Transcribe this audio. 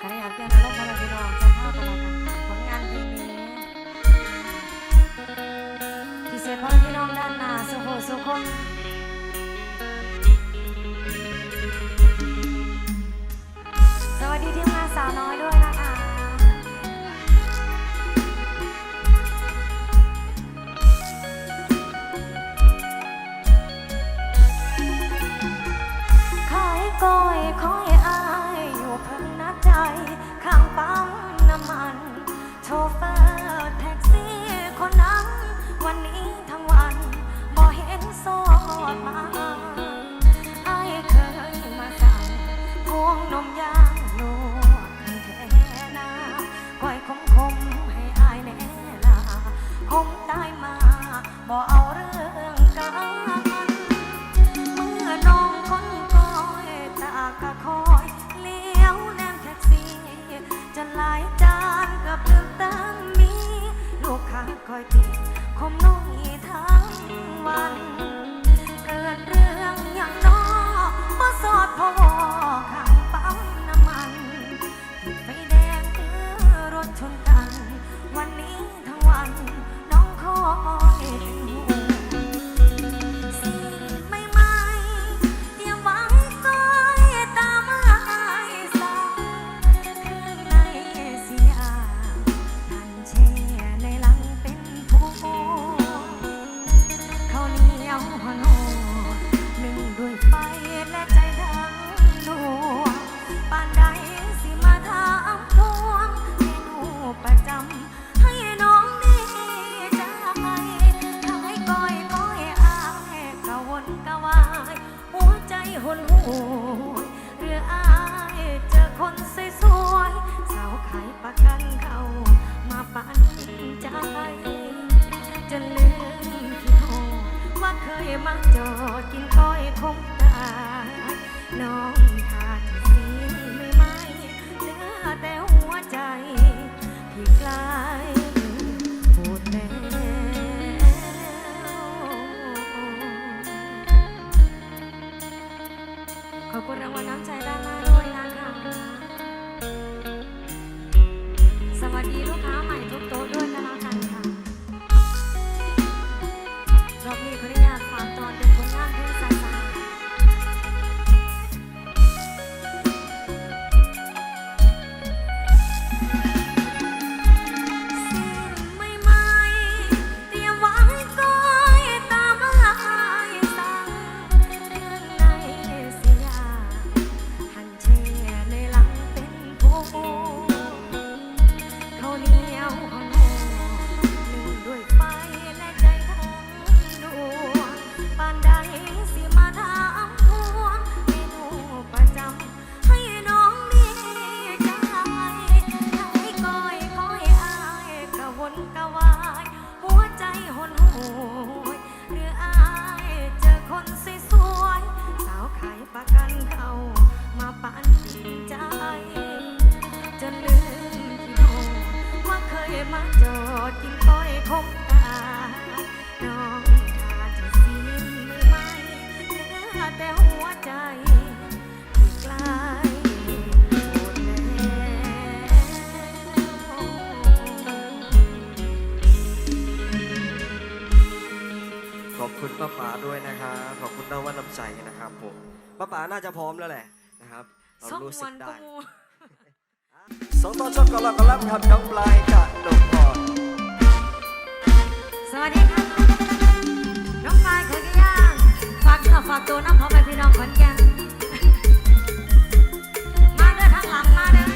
ใครอยากเจอในอารมมาพี่น้องจะเข้ากันแล้วกันผลงานเพลงนี้ที่เศษพ่อพี่น้องด้านหน้าสุโขสุขมสวัสดีที่มาสาวน้อยด้วยนะคะขายก่อ ข้างปั๊มน้ำมัน โชเฟอร์แท็กซี่คนนั้น วันนี้ทั้งวันบ่เห็นโซ่มา ป้าป๋าด้วยนะครับขอบคุณนะว่าน้ำใจนะครับผมป้าป๋าน่าจะพร้อมแล้วแหละนะครับเรารู้สึกได้สองตอนชอบกอลกอลัมครับน้องปลายจะหนุ่มก่อดสวัสดีค่ะน้องปลายเคยกี่ย่างฝากต่อฝากตัวน้ำพร้อมไปพี่น้องขอนแก่นมาเด้อทางหลังมาเด้อ